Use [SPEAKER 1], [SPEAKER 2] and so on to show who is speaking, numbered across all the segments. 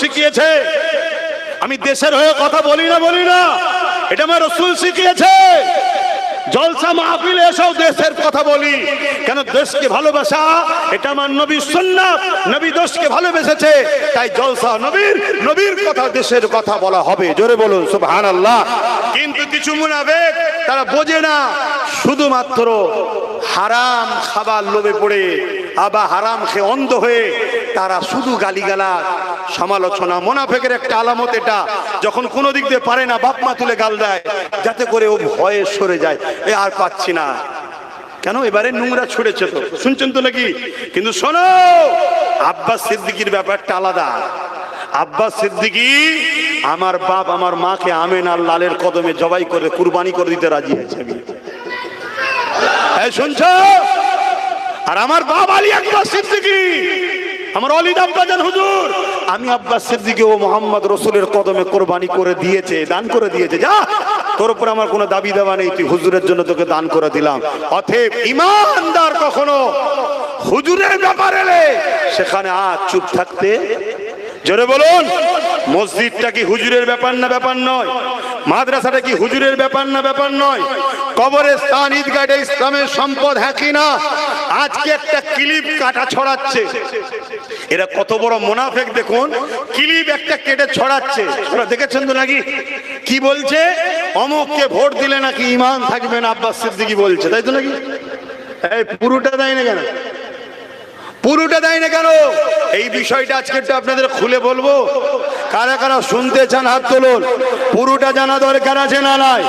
[SPEAKER 1] শিখিয়েছে। আমি দেশের হয়ে কথা বলি না বলি না। এটা আমার রসুল শিখিয়েছে। জলসা মাহফিলে এসেও দেশের কথা বলি। কেন দেশকে ভালোবাসা? এটা আমার নবী সুন্নাত নবী দেশকে ভালোবেসেছে। তাই জলসা নবীর নবীর কথা দেশের কথা বলা হবে। জোরে বলুন, সুবহানাল্লাহ। কিন্তু কিছু মুনাফিক, তারা বোঝে না। শুধুমাত্র হারাম খাবার লোভে পড়ে, আবার হারাম খেয়ে অন্ধ হয়ে তারা শুধু গালিগালা সমালোচনা, মোনাফেকের একটা আলামত এটা, যখন কোনো দিক দিয়ে পারে না, বাপ মা তুলে গাল দেয়, যাতে করে ও ভয়ে সরে যায়, এ আর পাচ্ছি না। কেন? এবারে নোংরা ছুড়েছে তো। শুনছেন তো নাকি? কিন্তু শোনো, আব্বাস সিদ্দিকির ব্যাপারটা আলাদা। আব্বাস সিদ্দিকি আমার বাপ আমার মাকে আমেন আর লালের কদমে জবাই করে কুরবানি করে দিতে রাজি হয়েছে শুনছো? আর আমার বাপ আলী আব্বাস সিদ্দিকি! আমার অলিদ আব্বাজান হুজুর, আমি আব্বাস সিদ্দিকে ও মোহাম্মদ রসুলের কদমে কোরবানি করে দিয়েছে, দান করে দিয়েছে। যা, তোর উপর আমার কোনো দাবি দেওয়া নেই, তুই হুজুরের জন্য তোকে দান করে দিলাম। অথেব ইমানদার কখনো হুজুরের ব্যাপারে সেখানে আজ চুপ থাকতে জোরে বলুন, মসজিদটা কি হুজুরের ব্যাপার না ব্যাপার নয়? মাদ্রাসাটা কি হুজুরের ব্যাপার না ব্যাপার নয়? কবরের স্থান ঈদগাহে ইসলামের সম্পদ হ্যাঁ কি না? আজকে একটা ক্লিপ কাটা ছড়াচ্ছে। এরা কত বড় মোনাফেক দেখুন, ক্লিপ একটা কেটে ছড়াচ্ছে। ওরা দেখেছেন তো নাকি? কি বলছে? অমুককে ভোট দিলে নাকি ইমান থাকবে না, আব্বাস সিদ্দিকি বলছে, তাই তো নাকি? এই পুরোটা দেয় না কেন? পুরোটা দেয় না কেন? এই বিষয়টা আজকে একটু আপনাদের খুলে বলব। কারা কারা শুনতে চান হাত তুলুন? পুরোটা জানা দরকার আছে না নাই?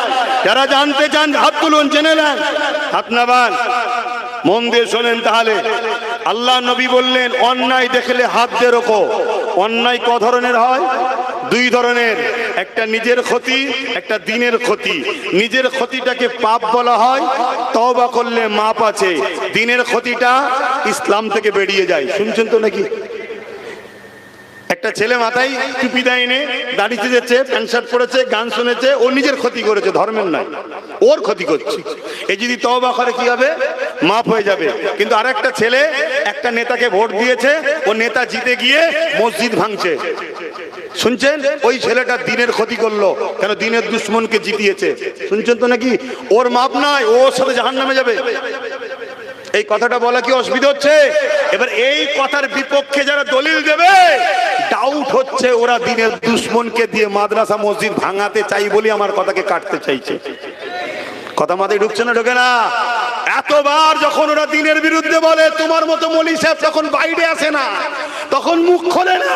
[SPEAKER 1] যারা জানতে চান, হাত তুলুন, জেনে নেন। হাত নাবান মন দিয়ে শোনেন তাহলে। আল্লাহ নবী বললেন, অন্যায় দেখলে হাত দিয়ে রোখো অন্যায় ক ধরনের হয়? দুই ধরনের, একটা নিজের ক্ষতি, একটা দিনের ক্ষতি। নিজের ক্ষতিটাকে পাপ বলা হয়, তওবা করলে মাপ আছে। দিনের ক্ষতিটা ইসলাম থেকে বেরিয়ে যায়। শুনছেন তো নাকি? একটা ছেলে মাথায় টুপি দেয়নি দাঁড়িয়ে যাচ্ছে, প্যান্ট শার্ট পরেছে, গান শুনেছে, ও নিজের ক্ষতি করেছে, ধর্মের নয়। ওর ক্ষতি করছে। এ যদি তওবা করে কি হবে? মাফ হয়ে যাবে। কিন্তু আর একটা ছেলে, একটা নেতাকে ভোট দিয়েছে, ও নেতা জিতে গিয়ে মসজিদ ভাঙছে। শুনছেন? ওই ছেলেটা দিনের ক্ষতি করল। কেন দিনের দুশ্মনকে জিতিয়েছে? শুনছেন তো নাকি? ওর মাপ নাই ওর সাথে জাহান নামে যাবে। এই কথাটা বলা কি অসুবিধা হচ্ছে? এবার এই কথার বিপক্ষে যারা দলিল দেবে ডাউট হচ্ছে ওরা দিনের দুশ্মনকে দিয়ে মাদ্রাসা মসজিদ ভাঙাতে চাই বলে আমার কথাকে কাটতে চাইছে। কথা মাথায় ঢুকছে না, ঢোকে না? এতবার যখন ওরা দিনের বিরুদ্ধে বলে, তোমার মতো মলি সাহেব যখন বাইরে আসে না, তখন মুখ খোলে না।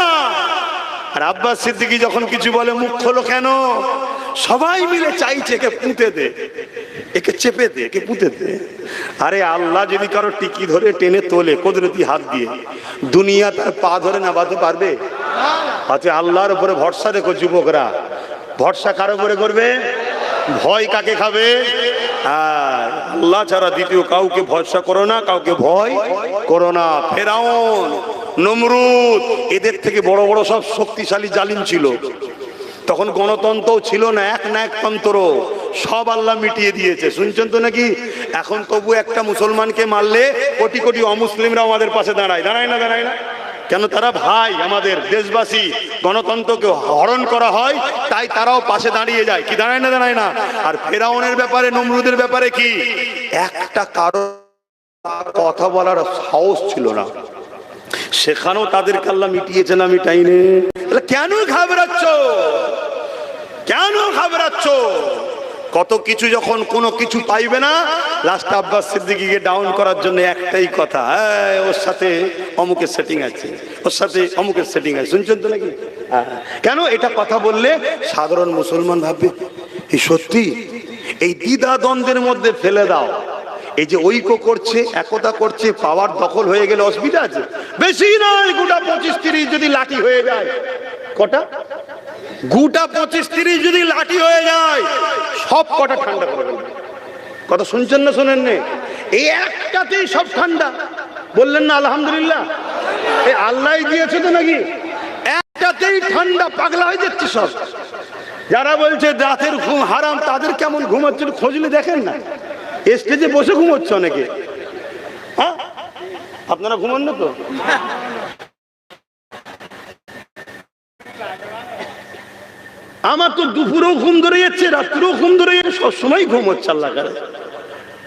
[SPEAKER 1] আর আব্বাস সিদ্দিকি যখন কিছু বলে, মুখ খোলো কেন? সবাই মিলে চাইছে একে পুঁতে দে, একে চেপে দে, একে পুঁতে দে। আরে আল্লাহ যদি কারও টিকি ধরে টেনে তোলে, কুদরতি হাত দিয়ে, দুনিয়া তার পা ধরে নামাতে পারবে? আচ্ছা আল্লাহর উপরে ভরসা রেখো যুবকরা। ভরসা কার উপরে করবে? ভয় কাকে খাবে? আল্লাহ ছাড়া দ্বিতীয় কাউকে ভরসা করো না, কাউকে ভয় করো না। ফেরাউন নমরুদ, এদের থেকে বড় বড় সব শক্তিশালী জালিম ছিল। তখন গণতন্ত্রও ছিল না, এক না এক তন্ত্র। সব আল্লাহ মিটিয়ে দিয়েছে। শুনছেন তো নাকি? এখন তবু একটা মুসলমানকে মারলে কোটি কোটি অমুসলিমরা আমাদের পাশে দাঁড়ায়। দাঁড়ায় না দাঁড়ায় না। কেন তারা ভাই আমাদের দেশবাসী, গণতন্ত্রকে হরণ করা হয়, তাই তারাও পাশে দাঁড়িয়ে যায়। কি দাঁড়ায় না দাঁড়ায় না? আর ফেরাউনের ব্যাপারে, নমরুদের ব্যাপারে কি? একটা কারও কথা বলার সাহস ছিল না। সেখানেও তাদের কাল্লা মিটিয়েছে না মিটাইনে। তাহলে কেন ঘাবড়াচ্ছ? কেন ঘাবড়াচ্ছ? কত কিছু যখন কোনো কিছু পাইবে না লাস্ট আব্বাস সিদ্দিকিকে ডাউন করার জন্য একটাই কথা হ্যাঁ ওর সাথে অমুকের সেটিং আছে, ওর সাথে অমুকের সেটিং আছে। শুনছেন তো নাকি? হ্যাঁ। কেন এটা কথা বললে? সাধারণ মুসলমান ভাববে, এই সত্যি? এই দ্বিধা দ্বন্দ্বের মধ্যে ফেলে দাও। এই যে ঐক্য করছে, একতা করছে পাওয়ার দখল হয়ে গেলে অসুবিধা আছে। বেশি নয়, গোটা পঁচিশ তিরিশ যদি লাঠি হয়ে যায়। কটা? গোটা পঁচিশ তিরিশ যদি লাঠি হয়ে যায়, সব কটা ঠান্ডা করে কথা শুনছেন না শোনেন এই একটাতেই সব ঠান্ডা। বললেন না, আলহামদুলিল্লাহ। এই আল্লাহ দিয়েছে তো নাকি? একটাতেই ঠান্ডা, পাগলা হয়ে যাচ্ছে সব। যারা বলছে রাতের ঘুম হারাম, তাদের কেমন ঘুমাচ্ছে খোঁজলে দেখেন না। স্টেজে বসে ঘুমোচ্ছে অনেকে হ্যাঁ? আপনারা ঘুমান না তো? আমার তো দুপুরেও ঘুম ধরে যাচ্ছে, রাত্রেও ঘুম ধরে যাচ্ছে, সবসময় ঘুম হচ্ছে আল্লাহ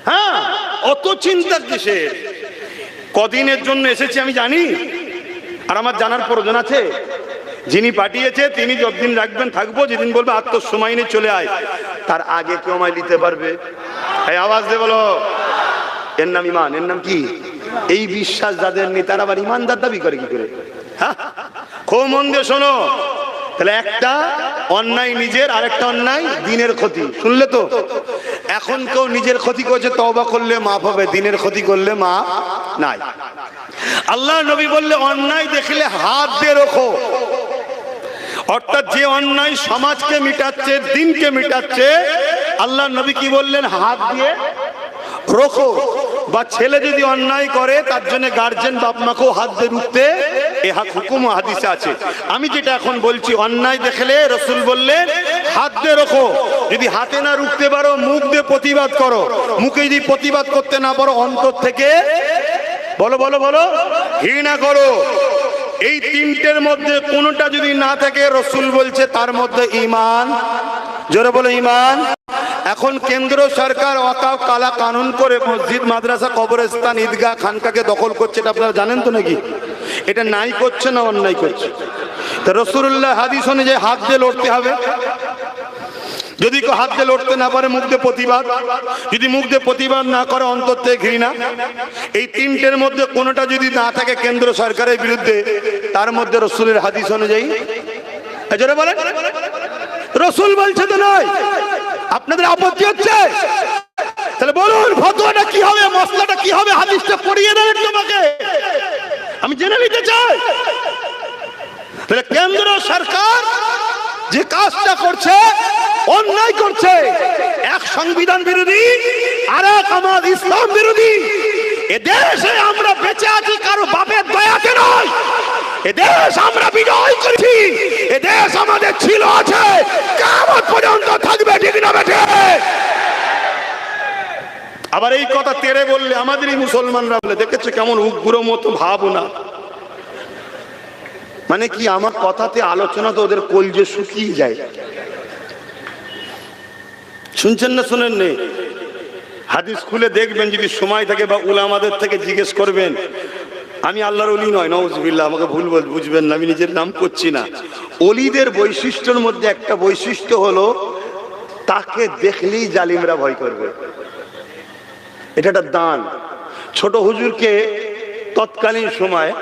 [SPEAKER 1] হ্যাঁ? অত চিন্তা কিসের? কদিনের জন্য এসেছি আমি জানি, আর আমার জানার প্রয়োজন আছে। যিনি পাঠিয়েছে, তিনি যতদিন রাখবেন, থাকব, যেদিন বলবে আর তোর সময় নেই চলে আয়। তার আগে কেউ আমায় নিতে পারবে? এই আওয়াজ দে বলো। এর নাম ইমান, এর নাম কি? এই বিশ্বাস যাদের নেই, তারা আবার ইমানদার দাবি করে কি করে? খুব মন দিয়ে শোনো। তাহলে একটা অন্যায় নিজের, আরেকটা অন্যায় দিনের ক্ষতি। শুনলে তো? এখন কেউ নিজের ক্ষতি করছে, তওবা করলে মাফ হবে, দিনের ক্ষতি করলে মা নাই। আল্লাহ নবী বললে, অন্যায় দেখলে হাত দিয়ে রোখো। অর্থাৎ যে অন্যায় সমাজকে মিটাচ্ছে, দিনকে মিটাচ্ছে, আল্লাহ নবী কি বললেন? হাত দিয়ে রোখো। বা ছেলে যদি অন্যায় করে, তার জন্য গার্জেন বাপ মাকেও হাত দিয়ে রুখতে এ হাত হুকুম হাদিসে আছে। আমি যেটা এখন বলছি, অন্যায় দেখলে রসুল বললেন, হাত দিয়ে রোখো। যদি হাতে না রুখতে পারো, মুখ দিয়ে প্রতিবাদ করো। মুখে যদি প্রতিবাদ করতে না পারো, অন্তর থেকে, বলো বলো বলো, ঘৃণা করো। এই তিনটের মধ্যে কোনোটা যদি না থাকে, রসুল বলছে তার মধ্যে ইমান জোরে বলো ইমান এখন কেন্দ্র সরকার অকাও কালা কানুন করে মসজিদ, মাদ্রাসা, কবরস্থান, ঈদগাহ, খানকাকে দখল করছে, এটা আপনারা জানেন তো নাকি? এটা নাই করছে না অন্যায় করছে? তা রসুল্লাহ হাদিস অনুযায়ী হাত দিয়ে লড়তে হবে। যদি কেউ হাত দিয়ে লড়তে না পারে, মুখ প্রতিবাদ। যদি মুখ প্রতিবাদ না করে, অন্তর থেকে ঘৃণা। এই তিনটের মধ্যে কোনোটা যদি না থাকে কেন্দ্র সরকারের বিরুদ্ধে, তার মধ্যে রসুলের হাদিস অনুযায়ী। এজরে বলেন। রসুল বলছে তো নয়, আপনাদের আপত্তি হচ্ছে? তাহলে বলুন, ফতোয়াটা কি হবে, মশলাটা কি হবে, হাদিসটা পড়িয়ে দেন তোমাকে। আমি জেনে নিতে চাই। তাহলে কেন্দ্র সরকার যে কাজটা করছে, অন্যায় করছে। এক সংবিধান বিরোধী, আর এক আমার ইসলাম বিরোধী। এ দেশে আমরা বেঁচে আছি, কারও বাপের দয়াতে নয়। এ দেশ আমরা বিজয় করেছি। এ দেশ আমাদের ছিল আছে। কেমন পর্যন্ত থাকবে, ঠিক না বেঠে? আবার এই কথা তেরে বললে আমাদেরই মুসলমানরা বলে, দেখেছ কেমন উগ্র মতো ভাবনা? মানে কি আমার কথাতে আলোচনা তো ওদের কলজে শুকিয়ে যায়। শুনছেন না শুনেন নে? হাদিস খুলে দেখবেন, যদি সময় থাকে বা উলামাদের থেকে জিজ্ঞেস করবেন। আমি আল্লাহর অলি নয়, নওয়াজবিল্লাহ, আমাকে ভুল বল বুঝবেন না, আমি নিজের নাম করছি না। অলিদের বৈশিষ্ট্যের মধ্যে একটা বৈশিষ্ট্য হলো, তাকে দেখলেই জালিমরা ভয় করবে। এটা একটা দান। ছোট হুজুরকে তৎকালীন সময়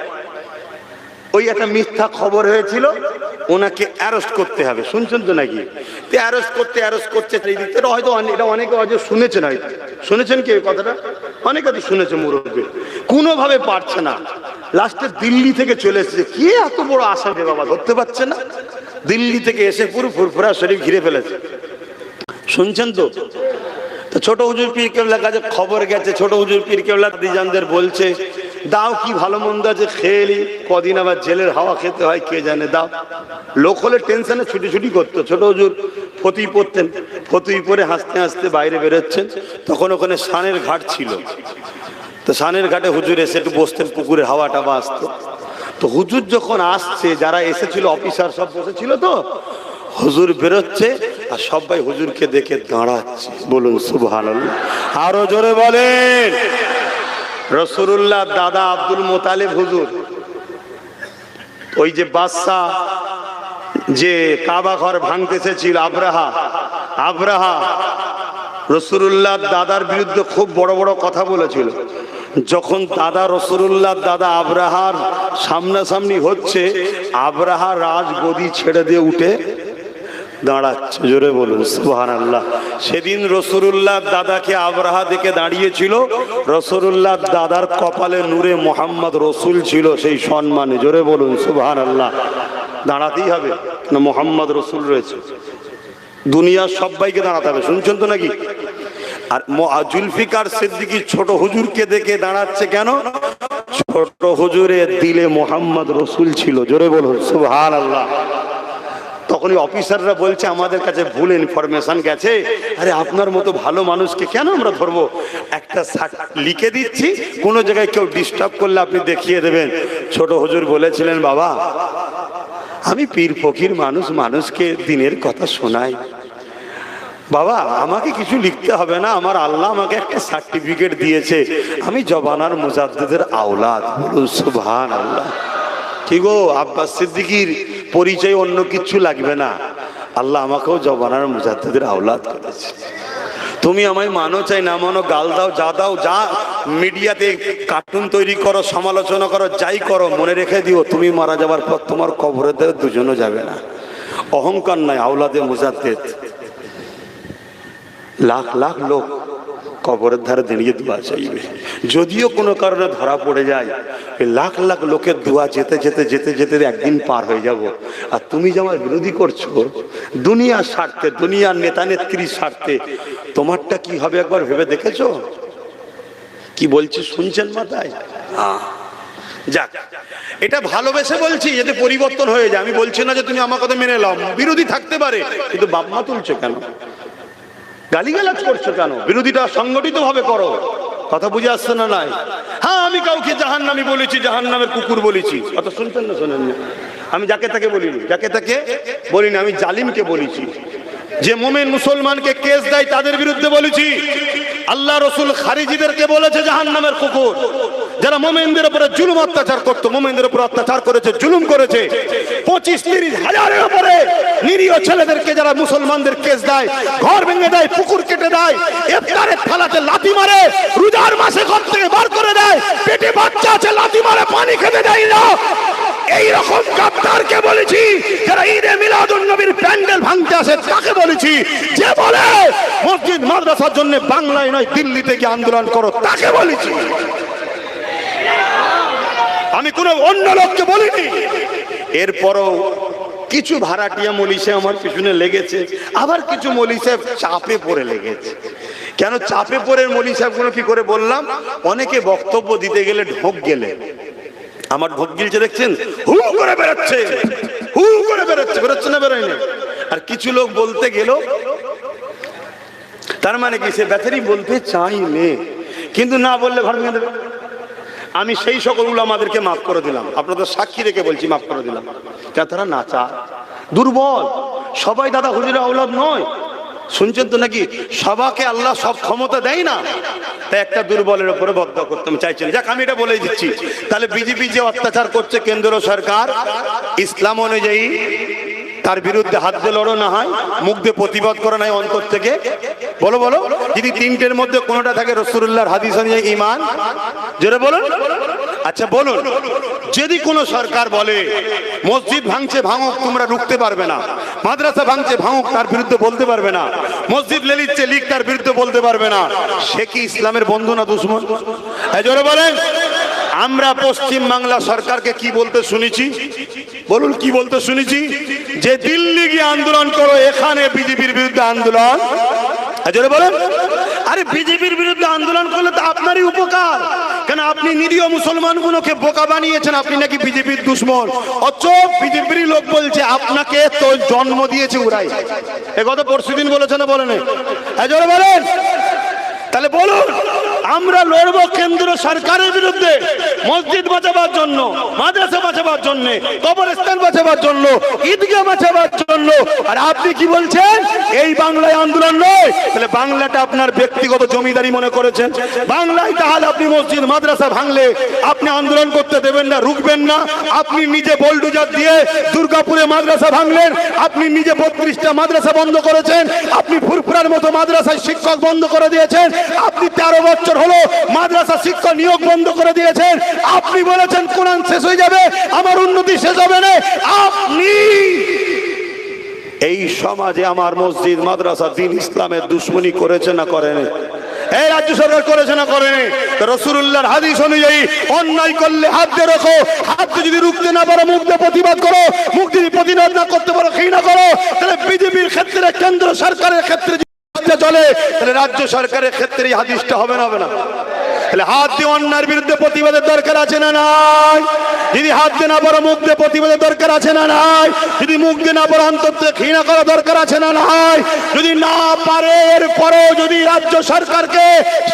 [SPEAKER 1] ওই একটা মিথ্যা খবর হয়েছিল, ওনাকে অ্যারেস্ট করতে হবে। শুনছেন তো নাকি? অ্যারেস্ট করতে অ্যারেস্ট করতে থেকে হয়তো এটা অনেকে হয়তো শুনেছেন হয়তো। শুনেছেন কি এই কথাটা? অনেকে তো শুনেছে মুরব্বী। কোনোভাবে পারছে না। লাস্টে দিল্লি থেকে চলে এসেছে। কে এত বড় আশা আসামে বাবা, ধরতে পারছে না? দিল্লি থেকে এসে পুরো ফুরফুরা শরীর ঘিরে ফেলেছে। শুনছেন তো? ছোট হুজুর পীর কেবলার কাছে খবর গেছে। ছোট হুজুর পীর কেবলা দিজানদের বলছে দাও কি ভালো মন্দ আছে খেয়ে নি কদিন আবার জেলের হাওয়া খেতে হয়, কে জানে, দাও। লোক হলে টেনশনে ছুটি ছুটি করতো। ছোট হুজুর ফতুই পড়তেন, ফতুই পরে হাসতে হাসতে বাইরে বেরোচ্ছেন, তখন ওখানে সানের ঘাট ছিল। তো সানের ঘাটে হুজুর এসে একটু বসতেন পুকুরে হাওয়াটা বা আসতো তো হুজুর যখন আসছে, যারা এসেছিল, অফিসার সব বসেছিল তো, হুজুর বেরোচ্ছে, আর সবাই হুজুরকে দেখে দাঁড়াচ্ছে। বলুন সুবহান আরও জোরে বলেন। রসুল্লাহ দাদা আব্দুল মোতালেব হুজুর, ওই যে বাদশাহ যে কাবা ঘর ভাঙতেছে ছিল আব্রাহা আব্রাহা রসুল্লাহ দাদার বিরুদ্ধে খুব বড় বড় কথা বলেছিল। যখন দাদা রসুল্লাহ দাদা আব্রাহার সামনাসামনি হচ্ছে, আব্রাহা রাজগদি ছেড়ে দিয়ে উঠে দাঁড়াচ্ছে, জোরে বলুন সুহান আল্লাহ সেদিন রসুল্লাহ দাদাকে আবরাহা দেখে দাঁড়িয়েছিল। রসুল্লাহ দাদার কপালে নূরে মোহাম্মদ রসুল ছিল, সেই সম্মানে। জোরে বলুন সুবহান আল্লাহ দাঁড়াতেই হবে না মোহাম্মদ রসুল রয়েছে। দুনিয়ার সবাইকে দাঁড়াতে হবে, শুনছেন তো নাকি? আর জুলফিকার সিদ্দিকি ছোট হুজুরকে দেখে দাঁড়াচ্ছে কেন? ছোট হুজুরের দিলে মোহাম্মদ রসুল ছিল, জোরে বলুন সুবহান আল্লাহ তখন ওই অফিসাররা বলছে, আমাদের কাছে ভুল ইনফরমেশন গেছে। আরে, আপনার মতো ভালো মানুষকে কেন আমরা ধরবো? একটা লিখে দিচ্ছি, কোনো জায়গায় কেউ ডিস্টার্ব করলে আপনি দেখিয়ে দেবেন। ছোট হুজুর বলেছিলেন, বাবা, আমি পীর ফকির মানুষ, মানুষকে দিনের কথা শোনাই। বাবা, আমাকে কিছু লিখতে হবে না, আমার আল্লাহ আমাকে একটা সার্টিফিকেট দিয়েছে। আমি জবানার মুজাদ্দেদের আওলাদ বলুন সুবহান আল্লাহ কি গো, আব্বাস সিদ্দিকির পরিচয় অন্য কিছু লাগবে না। আল্লাহ আমাকেও জবানার মুজাদ্দেদের আওলাদ করেছে। তুমি আমায় মানো চাই না মানো, গাল দাও, যা দাও, যা মিডিয়াতে কার্টুন তৈরি করো, সমালোচনা করো, যাই করো, মনে রেখে দিও, তুমি মারা যাবার পর তোমার কবরে দেবে দুজনও যাবে না। অহংকার নাই আওলাদে মুজাদ্দেদ। লাখ লাখ লোক কবরের ধারে দাঁড়িয়ে দোয়া চাইবে। যদিও কোনো কারণে ধরা পড়ে যায়, লাখ লাখ লোকের দোয়া যেতে যেতে যেতে যেতে একদিন পার হয়ে যাব। আর তুমি যে আমার বিরোধী করছ দুনিয়ার স্বার্থে, দুনিয়ার নেতা নেত্রীর স্বার্থে, তোমারটা কি হবে একবার ভেবে দেখেছ? কি বলছি শুনছেন মাথায়? যাক, এটা ভালোবেসে বলছি যাতে পরিবর্তন হয়ে যায়। আমি বলছি না যে তুমি আমার কথা মেনে নাও, বিরোধী থাকতে পারে, কিন্তু বাপমা তুলছো কেন? গালিগালাজ করছ কেন? বিরোধীটা সংগঠিত ভাবে করো। কথা বুঝে আসছে না নাই? হ্যাঁ আমি কাউকে জাহান নামি বলেছি জাহান নামের কুকুর বলেছি। কথা শুনছেন না শোনেন না? আমি যাকে তাকে বলিনি, যাকে তাকে বলিনি, আমি জালিমকে বলেছি। যে মোমেন মুসলমানকে কেস দেয় তাদের বিরুদ্ধে বলেছি। আল্লাহ রসুল খারিজিদেরকে বলেছে জাহান নামের কুকুর। যারা মোমেনদের উপরে জুলুম অত্যাচার করতো, মোমেনদের উপরে অত্যাচার করেছে, জুলুম করেছে। পঁচিশ, তিরিশ হাজারের উপরে নিরীহ ছেলেদেরকে যারা মুসলমানদের কেস দেয়, ঘর ভেঙে দেয়, পুকুর কেটে দেয়, ইফতারের থালাতে লাথি মারে, রোজার মাসে ঘর থেকে বার করে দেয়, পেটে বাচ্চা আছে, লাথি মারে, পানি খেতে দেয় না। এই রকম গাদ্দারকে বলেছি যারা ঈদে মিলাদুন নবীর প্যান্ডেল ভাঙতে আসে, তাকে বলেছি, যে বলে মসজিদ মাদ্রাসার জন্য বাংলায় নয়, দিল্লিতে গিয়ে আন্দোলন করো, তাকে বলেছি। আমি কোনো অন্য লোককে বলিনি। এরপরও কিছু ভাড়াটিয়া মলিশে আমার পিছনে লেগেছে, আবার কিছু মলিশে চাপে পড়ে লেগেছে। কেন চাপে পড়ে মলি সাহেবগুলো কি করে বললাম? অনেকে বক্তব্য দিতে গেলে ঢোক গেলে। আমার ঢোক গিলছে দেখছেন, হু করে বেরোচ্ছে হু করে বেরোচ্ছে বেরোচ্ছে না বেরোয়নি আর কিছু লোক বলতে গেল, তার মানে কি, সে ব্যাটারি বলতে চাইলে, কিন্তু না বললে ভেঙে দেবে। আমি সেই সকল আমাদেরকে মাফ করে দিলাম। আপনাদের সাক্ষী রেখে বলছি, মাফ করে দিলাম। তারা নাচা দুর্বল। সবাই দাদা হুজুরা আওলাদ নয়। শুনছেন তো নাকি? সবাকে আল্লাহ সব ক্ষমতা দেয় না? তাই একটা দুর্বলের উপরে বদ্ধ করতে আমি চাইছি যাক, আমি এটা বলে দিচ্ছি। তাহলে বিজেপি যে অত্যাচার করছে কেন্দ্র সরকার, ইসলাম অনুযায়ী তার বিরুদ্ধে হাত দিয়ে লড়ো না হয়, মুখ দিয়ে প্রতিবাদ করে নাই অন্তর থেকে। বলো বলো, যদি তিনটের মধ্যে কোনোটা থাকে রসুল্লাহর হাদিস অনুযায়ী ইমান? জোরে বলুন। আচ্ছা বলুন, যদি কোন সরকার বলে, মসজিদ ভাঙছে, ভাঙুক, তোমরা রুখতে পারবে না। মাদ্রাসা ভাঙছে, ভাঙুক, তার বিরুদ্ধে বলতে পারবে না। মসজিদ লেলিচ্ছে লিখ তার বিরুদ্ধে বলতে পারবে না। সে কি ইসলামের বন্ধু না দুশ্মন? জোরে বলেন। আমরা পশ্চিম বাংলা সরকারকে কি বলতে শুনেছি? বলুন, কি বলতে শুনেছি? যে দিল্লি গিয়ে আন্দোলন করো, এখানে বিজেপির বিরুদ্ধে আন্দোলন। জোরে বলেন। আরে বিজেপির বিরুদ্ধে আন্দোলন করলে তো আপনারই উপকার। কেন আপনি নিরীহ মুসলমানগুলোকে বোকা বানিয়েছেন, আপনি নাকি বিজেপির দুশ্মন? অথচ বিজেপির লোক বলছে, আপনাকে তো জন্ম দিয়েছে উড়াই। এ কথা পরশু দিন বলেছে না বলেন? জোরে বলেন। তাহলে বলুন, আমরা লড়ব কেন্দ্র সরকারের বিরুদ্ধে, মসজিদ বাঁচাবার জন্য, মাদ্রাসা বাঁচাবার জন্য, কবরস্থান বাঁচাবার জন্য, ঈদগাহ বাঁচাবার জন্য। আর আপনি কি বলছেন? এই বাংলায় আন্দোলন নয়। তাহলে বাংলাটা আপনার ব্যক্তিগত জমিদারি মনে করেছেন। বাংলায় তাহলে আপনি মসজিদ, মাদ্রাসা ভাঙলে আপনি আন্দোলন করতে দেবেন না, রুখবেন না। আপনি নিজে বোল্ডুজার দিয়ে দুর্গাপুরে মাদ্রাসা ভাঙলেন। আপনি নিজে বত্রিশটা মাদ্রাসা বন্ধ করেছেন। আপনি ফুরফুরার মতো মাদ্রাসায় শিক্ষক বন্ধ করে দিয়েছেন। আপনি তেরো বছর হলো মাদ্রাসা শিক্ষক নিয়োগ বন্ধ করে দিয়েছেন। আপনি বলেছেন কোরআন শেষ হয়ে যাবে, আমার উন্নতি শেষ হবে না। আপনি এই সমাজে আমার মসজিদ, মাদ্রাসা, দিন ইসলামের দুশ্মনী করেছে না করেনি? এই রাজ্য সরকার করেছে না করেনি? রসুল্লাহর হাদিস অনুযায়ী অন্যায় করলে হাত দিয়ে রাখো। হাত যদি রুখতে না পারো, মুখ দিয়ে প্রতিবাদ করো। মুখ যদি প্রতিবাদ না করতে পারো, ঘৃণা করো। তাহলে বিজেপির ক্ষেত্রে, কেন্দ্র সরকারের ক্ষেত্রে চলে তাহলে রাজ্য সরকারের ক্ষেত্রে এই হাদিসটা হবে না হবে না? তাহলে হাত দিয়ে অন্যার বিরুদ্ধে প্রতিবাদের দরকার আছে না নাই? যদি হাত দিয়ে না পারো, মুখ দিয়ে প্রতিবাদের দরকার আছে না নাই? যদি মুখ দিয়ে না পারো অন্তর ঘৃণা করা দরকার আছে না নাই? যদি না পারে, এরপরেও যদি রাজ্য সরকারকে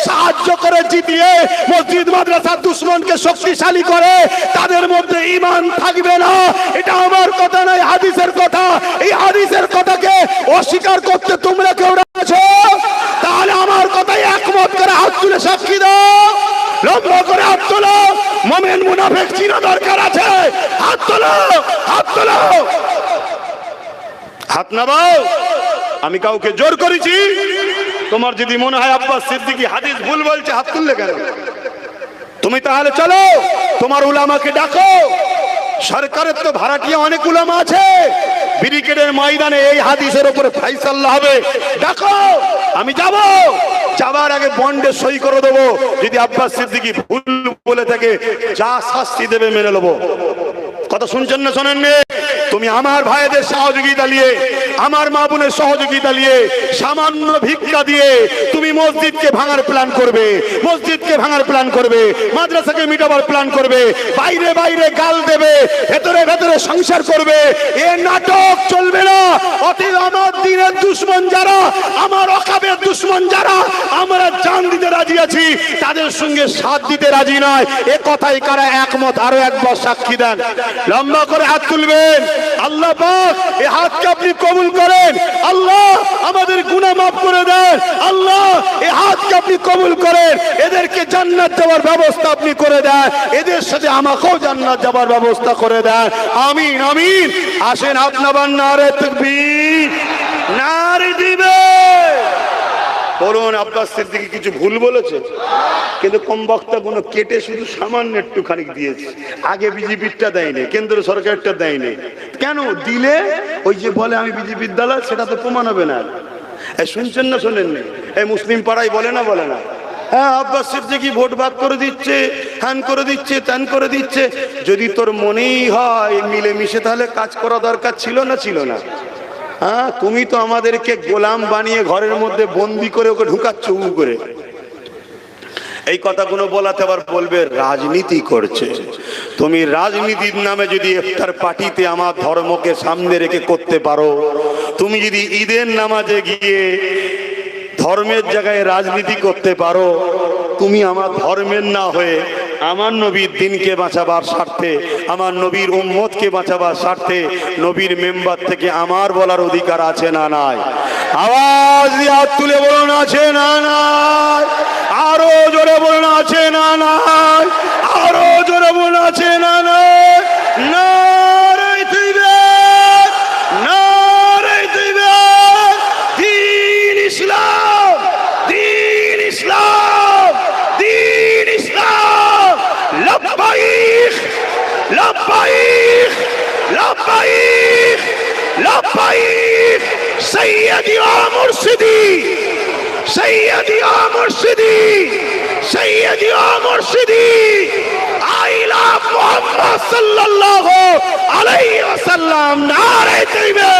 [SPEAKER 1] সাহায্য করে জিতিয়ে মসজিদ, মাদ্রাসা দুশ্মনকে শক্তিশালী করে, তাদের মধ্যে ইমান থাকবে না। এটা আমার কথা নয়, হাদিসের কথা। এই হাদিসের কথাকে অস্বীকার করতে তোমরা কেউ আছো তাহলে আমার কথাই একমত করে সাক্ষী দাও। করে হাত তোলো। মোমেন মুনাফেক দরকার আছে। হাত তোলো হাত তোলো। হাত আমি কাউকে জোর করেছি। তোমার যদি মনে হয় আব্বাস সিদ্দিকি হাদিস ভুল বলছে, হাত তুললে কেন? তুমি তাহলে চলো। তোমার উলামাকে ডাকো। সরকারের তো ভাড়াটিয়া অনেক উলামা আছে। ব্রিগেডের ময়দানে এই হাদিসের উপরে ফাইসাল্লা হবে। দেখো আমি যাব। যাবার আগে বন্ডে সই করে দেবো। যদি আব্বাস সিদ্দিকি ভুল বলে থাকে, যা শাস্তি দেবে মেনে নেব। কথা শুনছেন না শোনেন নে? তুমি আমার ভাইদের সহযোগিতা নিয়ে, আমার মা বোনের সহযোগিতা নিয়ে সামান্য ভিক্ষা দিয়ে তুমি মসজিদকে ভাঙার প্ল্যান করবে, মসজিদকে ভাঙার প্ল্যান করবে, মাদ্রাসাকে মিটাবার প্ল্যান করবে, বাইরে বাইরে গাল দেবে, ভেতরে ভেতরে সংসার করবে। এ নাটক চলবে না। অতীত আমার দিনের দুশ্মন যারা, আমার অকাবের দুশ্মন যারা, আমরা জান দিতে রাজি আছি, তাদের সঙ্গে সাথ দিতে রাজি নয়। এ কথাই কারা একমত, আরও একবার সাক্ষী দেন। লম্বা করে হাত তুলবেন। আল্লাহ পাক এই হাতকে আপনি কবুল করেন। আল্লাহ আমাদের গুনাহ মাফ করে দেন। আল্লাহ এই হাতকে আপনি কবুল করেন। এদেরকে জান্নাত যাওয়ার ব্যবস্থা আপনি করে দেন। এদের সাথে আমাকেও জান্নাত যাওয়ার ব্যবস্থা করে দেন। আমিন আমিন। আসেন আপনার নারে তকবীর। নারে দিবে বলুন আব্বাস সিদ্দিকি কিছু ভুল বলেছে? কিন্তু কম বক্তা কোনো কেটে শুধু সামান্য একটুখানি দিয়েছে। আগে বিজেপিরটা দেয়নি, কেন্দ্র সরকারটা দেয়নি। কেন? দিলে ওই যে বলে আমি বিজেপির দালাল, সেটা তো প্রমাণ হবে না। শুনছেন না শোনেন না এই মুসলিম পাড়ায় বলে না বলে না? হ্যাঁ আব্বাস সিদ্দিকি ভোট ভাগ করে দিচ্ছে, হ্যান করে দিচ্ছে, ত্যান করে দিচ্ছে। যদি তোর মনেই হয় মিলেমিশে তাহলে কাজ করা দরকার ছিল না ছিল না। হ্যাঁ তুমি তো আমাদেরকে গোলাম বানিয়ে ঘরের মধ্যে বন্দি করে ওকে ঢুকাচ্ছ উ করে। এই কথাগুলো বলাতে আবার বলবে, রাজনীতি করছে। তুমি রাজনীতির নামে যদি ইফতার পার্টিতে আমার ধর্মকে সামনে রেখে করতে পারো, তুমি যদি ঈদের নামাজে গিয়ে ধর্মের জায়গায় রাজনীতি করতে পারো, তুমি আমার ধর্মের না হয়ে আমার নবীর দিনকে বাঁচাবার স্বার্থে, আমার নবীর উম্মতকে বাঁচাবার স্বার্থে নবীর মেম্বার থেকে আমার বলার অধিকার আছে না নাই? আওয়াজ হাত তুলে বলুন, আছে না নাই? আরও জোরে বলুন, আছে না নাই? আরও জোরে বলুন, আছে না নাই? নারে মুর্শিদি সৈয়দি ও মুর্শিদি সৈয়দি ও মুর্শিদি। আই লাভ মুহাম্মদ সাল্লাল্লাহু আলাইহি ওয়াসাল্লাম, নারে তৈবে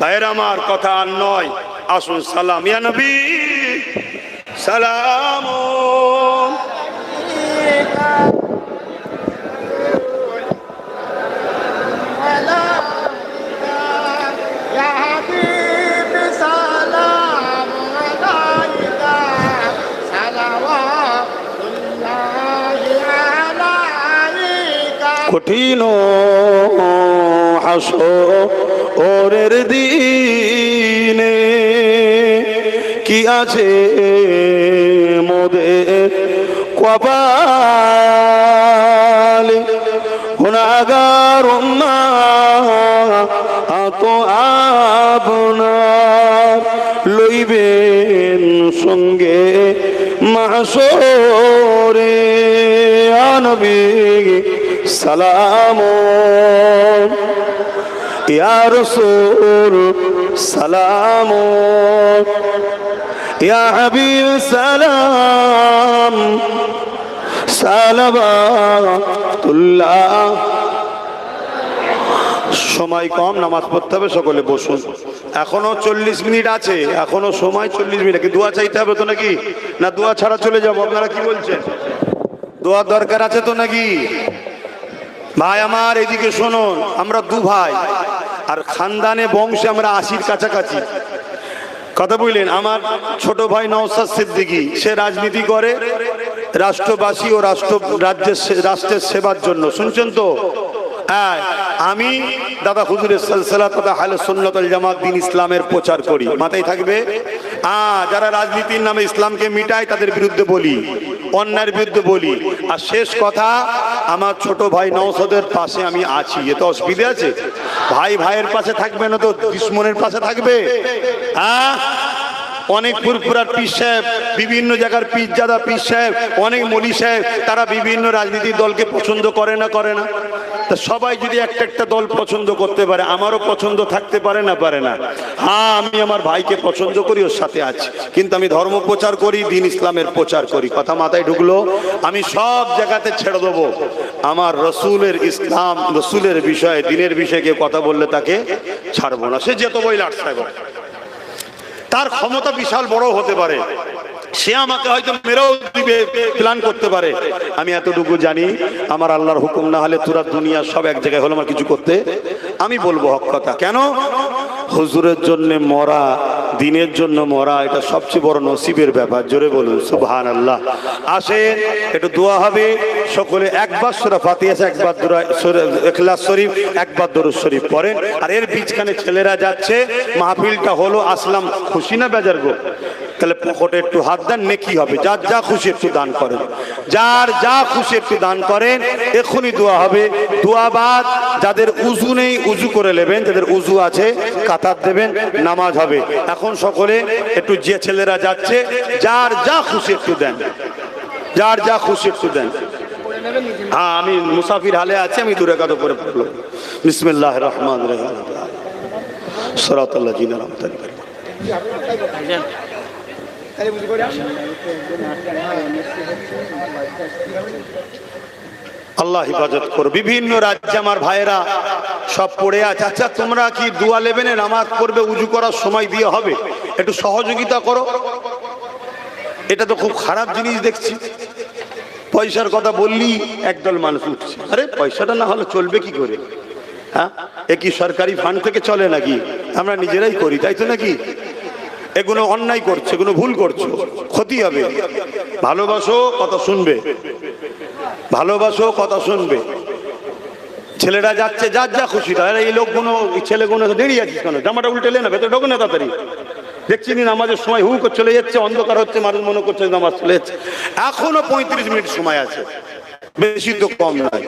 [SPEAKER 1] ভাইয়ের আমার কথা নয়। আসুন সালাম। ইয়া নবী, সালাম তিনো আসো ওরের দিনে। কি আছে মোদের কপাল? গুণাগার তো আপনার লইবেন সঙ্গে মাসরে। আনবে সালাম। ইয়া রসুল, সালাম। ইয়া সালাম। সালাবাতুল্লাহ সময় কম, নামাজ পড়তে হবে, সকলে বসুন। এখনও চল্লিশ মিনিট আছে, এখনও সময় চল্লিশ মিনিট। কি দোয়া চাইতে হবে তো নাকি? না দোয়া ছাড়া চলে যাব? আপনারা কি বলছেন? দোয়ার দরকার আছে তো নাকি? ভাই আমার, এদিকে শুনুন, আমরা দু ভাই, আর খানদানে বংশে আমরা আশির কাছাকাছি। কথা বুঝলেন আমার ছোট ভাই নওসাদ সিদ্দিকী, সে রাজনীতি করে, রাষ্ট্রবাসী ও রাষ্ট্র, রাজ্যের রাষ্ট্রের সেবার জন্য। শুনছেন তো? হ্যাঁ আমি দাদা হুজুরের সালসালা তথা হালে জামাত দিন ইসলামের প্রচার করি। মাথায় থাকবে? হ্যাঁ যারা রাজনীতির নামে ইসলামকে মিটায়, তাদের বিরুদ্ধে বলি, অন্যায়ের বিরুদ্ধে বলি। আর শেষ কথা, আমার ছোট ভাই নওসদের পাশে আমি আছি। এ তো অসুবিধে আছে? ভাই ভাইয়ের পাশে থাকবে না তো, দুশ্মনের পাশে থাকবে? হ্যাঁ? অনেক পুরপুরার পীর সাহেব, বিভিন্ন জায়গার পীর জাদা পীর সাহেব, অনেক মলি সাহেব, তারা বিভিন্ন রাজনীতির দলকে পছন্দ করে না করে না। তা সবাই যদি একটা একটা দল পছন্দ করতে পারে, আমারও পছন্দ থাকতে পারে না পারে না। হ্যাঁ আমি আমার ভাইকে পছন্দ করি, ওর সাথে আছি। কিন্তু আমি ধর্ম প্রচার করি, দিন ইসলামের প্রচার করি। কথা মাথায় ঢুকলো? আমি সব জায়গাতে ছেড়ে দেবো। আমার রসুলের ইসলাম, রসুলের বিষয়ে, দিনের বিষয়ে কেউ কথা বললে তাকে ছাড়বো না। সে যেত বই লাট বলে তার ক্ষমতা বিশাল বড় হতে পারে। সে আমাকে হয়তো মেরেও দিবে প্ল্যান করতে পারে। আমি এতটুকু জানি, আমার আল্লাহর হুকুম না হলে তোরা দুনিয়া সব এক জায়গায় হলো আমার কিছু করতে। আমি বলব হক কথা। কেন? হুজুরের জন্য মরা, দিনের জন্য মরা, এটা সবচেয়ে বড় নসিবের ব্যাপার। জোরে বলুন সুবহান আল্লাহ আসেন, একটু দোয়া হবে। সকলে একবার সুরা ফাতিহাস একবার এখলাস শরীফ একবার দরুদ শরীফ পড়েন। আর এর বীজখানে ছেলেরা যাচ্ছে, মাহফিলটা হলো আসলাম খুশি না বেজার গো। তাহলে পকেটে একটু হাত দেন, নেকি হবে। যার যা খুশি একটু দান করেন। যার যা খুশি একটু দান করেন এক্ষুনি দোয়া হবে। দোয়া বাদ যাদের উজু নেই, উজু করে নেবেন। যাদের উজু আছে, কাতার দেবেন, নামাজ হবে। এখন সকলে একটু যে ছেলেরা যাচ্ছে, যার যা খুশি একটু দেন। যার যা খুশি একটু দেন। হ্যাঁ আমি মুসাফির হালে আছি, আমি দূরে কাতো করে পড়ল। বিসমিল্লাহ রহমান রহিম। সরাতাল্লাহ জিনা রহমতাল
[SPEAKER 2] তাহলে বুঝি করে
[SPEAKER 1] আল্লাহ হেফাজত করো। বিভিন্ন রাজ্যে আমার ভাইয়েরা সব পড়ে আছে। আচ্ছা তোমরা কি দুয়া লেবেনে নামাজ করবে উজু করার সময় দিয়ে হবে? একটু সহযোগিতা করো। এটা তো খুব খারাপ জিনিস দেখছি। পয়সার কথা বললি, একদল মানুষ উঠছে। আরে, পয়সাটা না হলে চলবে কি করে? হ্যাঁ? এ কি সরকারি ফান্ড থেকে চলে নাকি? আমরা নিজেরাই করি, তাই তো নাকি? এগুলো অন্যায় করছে, এগুলো ভুল করছ। ক্ষতি হবে। ভালোবাসো, কথা শুনবে। ভালোবাসো, কথা শুনবে। ছেলেরা যাচ্ছে, যার যা খুশি তাই এই লোকগুলো ছেলেগুলো দাঁড়িয়ে আছিস কেন? জামাটা উল্টে লে না ভেতরে ঢোকে না তাড়াতাড়ি। দেখছি নি নামাজের সময় হু করে চলে যাচ্ছে, অন্ধকার হচ্ছে, মানুষ মনে করছে নামাজ চলে যাচ্ছে। এখনও পঁয়ত্রিশ মিনিট সময় আছে। বেশি তো কম নয়।